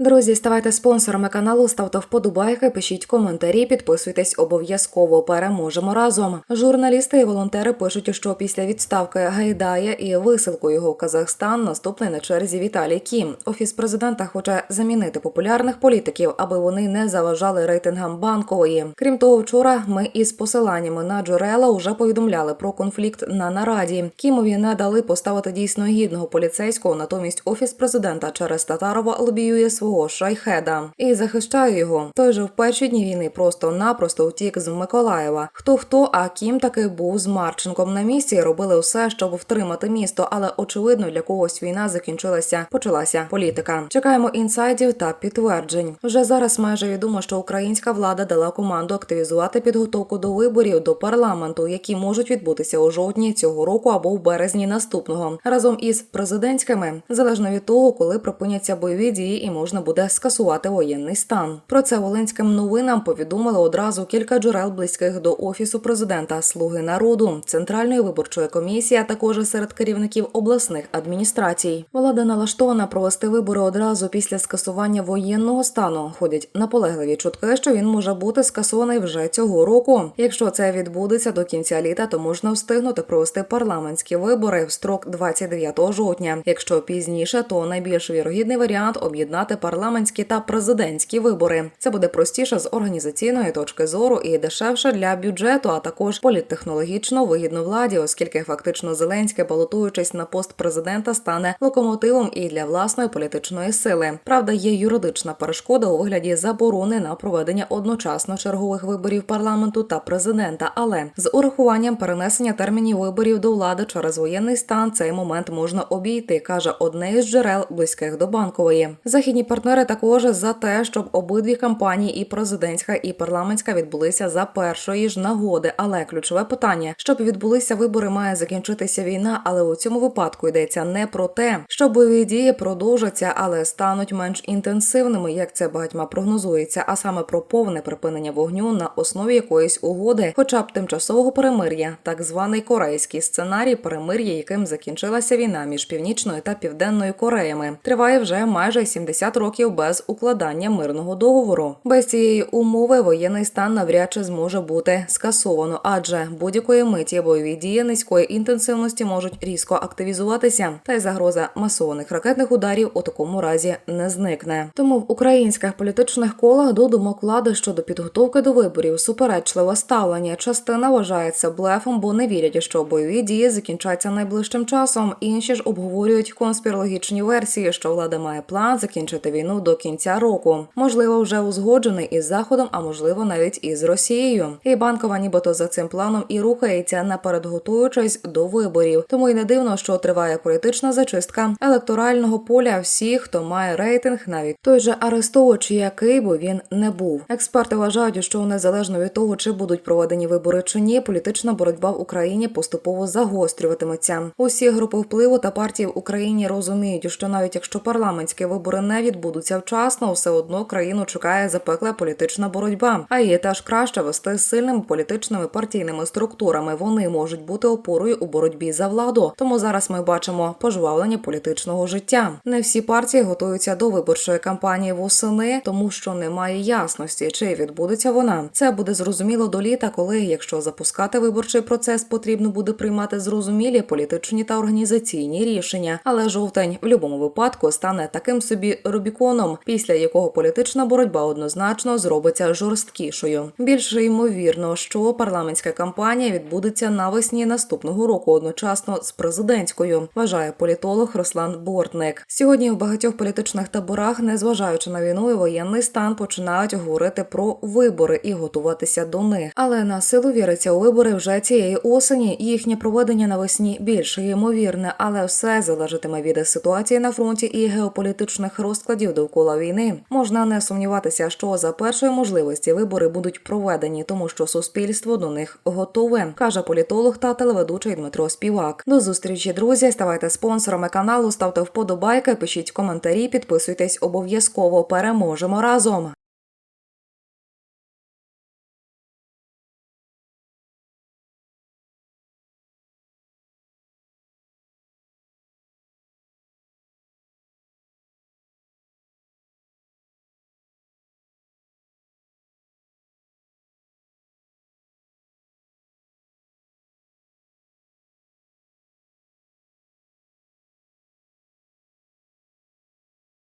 Друзі, ставайте спонсорами каналу, ставте вподобайки, пишіть коментарі, підписуйтесь обов'язково. Переможемо разом. Журналісти і волонтери пишуть, що після відставки Гайдая і висилку його в Казахстан наступний на черзі Віталій Кім. Офіс президента хоче замінити популярних політиків, аби вони не заважали рейтингам банкової. Крім того, вчора ми із посиланнями на джерела вже повідомляли про конфлікт на нараді. Кімові не дали поставити дійсно гідного поліцейського. Натомість офіс президента через Татарова лобіює свого шайхеда і захищає його. Той же в перші дні війни просто-напросто втік з Миколаєва. Хто хто, а Кім таки був з Марченком на місці. Робили все, щоб втримати місто, але очевидно для когось війна закінчилася. Почалася політика. Чекаємо інсайдів та підтверджень. Вже зараз майже відомо, що українська влада дала команду активізувати підготовку до виборів до парламенту, які можуть відбутися у жовтні цього року або в березні наступного, разом із президентськими, залежно від того, коли припиняться бойові дії і можна буде скасувати воєнний стан. Про це волинським новинам повідомили одразу кілька джерел близьких до офісу президента Слуги народу, центральної виборчої комісії, а також серед керівників обласних адміністрацій. Влада налаштована провести вибори одразу після скасування воєнного стану. Ходять наполегливі чутки, що він може бути скасований вже цього року. Якщо це відбудеться до кінця літа, то можна встигнути провести парламентські вибори в строк 29 жовтня. Якщо пізніше, то найбільш вірогідний варіант об'єднати парламентські та президентські вибори. Це буде простіше з організаційної точки зору і дешевше для бюджету, а також політтехнологічно вигідно владі, оскільки фактично Зеленський, балотуючись на пост президента, стане локомотивом і для власної політичної сили. Правда, є юридична перешкода у вигляді заборони на проведення одночасно чергових виборів парламенту та президента. Але з урахуванням перенесення термінів виборів до влади через воєнний стан цей момент можна обійти, каже одне із джерел близьких до банкової. Західні партнери також за те, щоб обидві кампанії, і президентська, і парламентська відбулися за першої ж нагоди. Але ключове питання, щоб відбулися вибори, має закінчитися війна. Але у цьому випадку йдеться не про те, що бойові дії продовжаться, але стануть менш інтенсивними, як це багатьма прогнозується, а саме про повне припинення вогню на основі якоїсь угоди, хоча б тимчасового перемир'я, так званий корейський сценарій перемир'я, яким закінчилася війна між північною та південною Кореями, триває вже майже 70 років без укладання мирного договору. Без цієї умови воєнний стан навряд чи зможе бути скасовано, адже будь-якої миті бойові дії низької інтенсивності можуть різко активізуватися, та й загроза масованих ракетних ударів у такому разі не зникне. Тому в українських політичних колах до думок влади щодо підготовки до виборів суперечливе ставлення. Частина вважається блефом, бо не вірять, що бойові дії закінчаться найближчим часом. Інші ж обговорюють конспірологічні версії, що влада має план закінчити війну до кінця року. Можливо, вже узгоджений із заходом, а можливо навіть із Росією. І банкова, нібито за цим планом і рухається наперед, готуючись до виборів. Тому й не дивно, що триває політична зачистка електорального поля всіх, хто має рейтинг, навіть той же Арестович, який би він не був. Експерти вважають, що незалежно від того, чи будуть проведені вибори чи ні, політична боротьба в Україні поступово загострюватиметься. Усі групи впливу та партії в Україні розуміють, що навіть якщо парламентські вибори не відбудуться вчасно, все одно країну чекає запекла політична боротьба. А її теж краще вести з сильними політичними партійними структурами. Вони можуть бути опорою у боротьбі за владу. Тому зараз ми бачимо пожвавлення політичного життя. Не всі партії готуються до виборчої кампанії восени, тому що немає ясності, чи відбудеться вона. Це буде зрозуміло до літа, коли, якщо запускати виборчий процес, потрібно буде приймати зрозумілі політичні та організаційні рішення. Але жовтень в будь-якому випадку стане таким собі Рубіконом, після якого політична боротьба однозначно зробиться жорсткішою. Більше ймовірно, що парламентська кампанія відбудеться навесні наступного року одночасно з президентською, вважає політолог Руслан Бортник. Сьогодні в багатьох політичних таборах, незважаючи на війну і воєнний стан, починають говорити про вибори і готуватися до них. Але на силу віриться у вибори вже цієї осені. Їхнє проведення навесні більш ймовірне, але все залежатиме від ситуації на фронті і геополітичних розкладів довкола війни. Можна не сумніватися, що за першої можливості вибори будуть проведені, тому що суспільство до них готове, каже політолог та телеведучий Дмитро Співак. До зустрічі, друзі. Ставайте спонсорами каналу, ставте вподобайки, пишіть коментарі, підписуйтесь обов'язково. Переможемо разом.